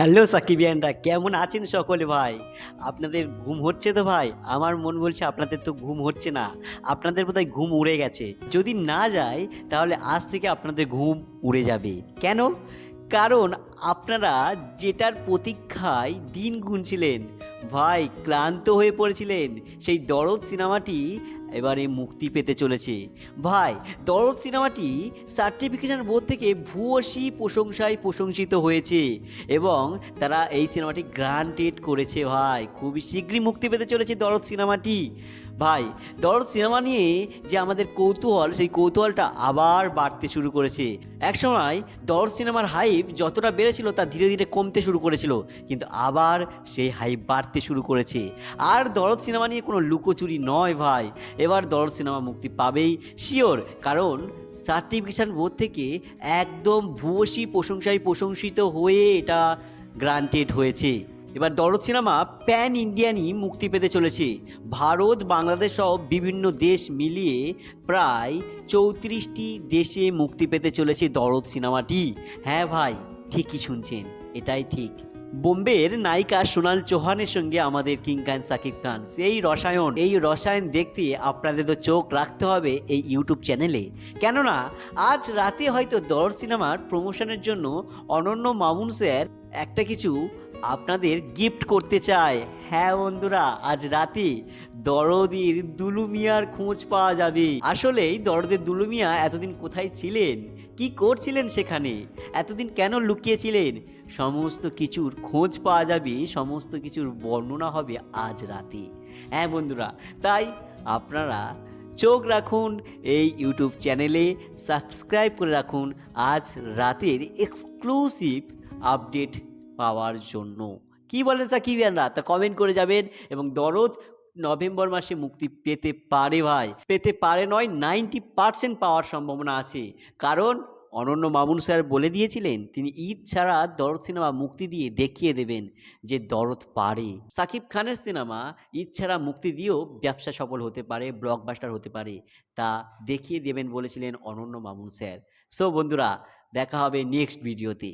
Hello সাকিবিয়ানরা, কেমন আছেন সকলে ভাই? আপনাদের ঘুম হচ্ছে তো ভাই? আমার মন বলছে আপনাদের তো ঘুম হচ্ছে না। আপনাদের বোধহয় ঘুম উড়ে গেছে। যদি না যায়, তাহলে আজ থেকে আপনাদের ঘুম উড়ে যাবে। কেন? কারণ আপনারা যেটার প্রতীক্ষায় দিন গুনছিলেন, ভাই ক্লান্ত হয়ে পড়েছিলেন। সেই দরদ সিনেমাটি এবারে মুক্তি পেতে চলেছে। ভাই, দরদ সিনেমাটি সার্টিফিকেশন বোর্ড থেকে ভূয়সী প্রশংসায় প্রশংসিত হয়েছে এবং তারা এই সিনেমাটি গ্রান্টেড করেছে ভাই। খুবই শীঘ্রই মুক্তি পেতে চলেছে দরদ সিনেমাটি। ভাই, দরদ সিনেমা নিয়ে যে আমাদের কৌতূহল, সেই কৌতূহলটা আবার বাড়তে শুরু করেছে। একসময় দরদ সিনেমার হাইপ যতটা বেড়েছিল তা ধীরে ধীরে কমতে শুরু করেছিল, কিন্তু আবার সেই হাইপ বাড়তে শুরু করেছে। আর দরদ সিনেমা নিয়ে কোনো লুকোচুরি নয় ভাই। এবার দরদ সিনেমা মুক্তি পাবেই। শিওর, কারণ সার্টিফিকেশন বোর্ড থেকে একদম ভূয়সী প্রশংসায় প্রশংসিত হয়ে এটা গ্রান্টেড হয়েছে। এবার দরদ সিনেমা প্যান ইন্ডিয়ানই মুক্তি পেতে চলেছে। ভারত, বাংলাদেশ সহ বিভিন্ন দেশ মিলিয়ে প্রায় চৌত্রিশটি দেশে মুক্তি পেতে চলেছে দরদ সিনেমাটি। হ্যাঁ ভাই, ঠিকই শুনছেন, এটাই ঠিক। বোম্বের নায়িকা সোনাল চৌহানের সঙ্গে আমাদের কিং খান সাকিব খান। সেই রসায়ন, এই রসায়ন দেখতে আপনাদের তো চোখ রাখতে হবে এই ইউটিউব চ্যানেলে। কেননা, আজ রাতে হয়তো দর সিনেমার প্রমোশনের জন্য অনন্য মামুন স্যার একটা কিছু আপনাদের গিফট করতে চায় হ্যাঁ বন্ধুরা, আজ রাতে দরদির দুলুমিয়ার খোঁজ পাওয়া যাবে। আসলেই দরদের দুলুমিয়া এতদিন কোথায় ছিলেন? কি করছিলেন সেখানে? এতদিন কেন লুকিয়েছিলেন? সমস্ত কিছুর খোঁজ পাওয়া যাবে, সমস্ত কিছুর বর্ণনা হবে আজ রাতে। হ্যাঁ বন্ধুরা, তাই আপনারা চোখ রাখুন, এই ইউটিউব চ্যানেলে সাবস্ক্রাইব করে রাখুন। আজ রাতের এক্সক্লুসিভ আপডেট পাওয়ার জন্য। কি বলেন সাকিবিয়ানরা? তা কমেন্ট করে যাবেন। এবং দরদ নভেম্বর মাসে মুক্তি পেতে পারে ভাই। পেতে পারে নয় নাইনটি পার্সেন্ট পাওয়ার সম্ভাবনা আছে। কারণ অনন্য মামুন স্যার বলে দিয়েছিলেন, তিনি ঈদ ছাড়া দরদ সিনেমা মুক্তি দিয়ে দেখিয়ে দেবেন যে দরদ পারে। সাকিব খানের সিনেমা ঈদ ছাড়া মুক্তি দিয়েও ব্যবসা সফল হতে পারে ব্লকবাস্টার হতে পারে, তা দেখিয়ে দেবেন বলেছিলেন অনন্য মামুন স্যার। সো বন্ধুরা, দেখা হবে নেক্সট ভিডিওতে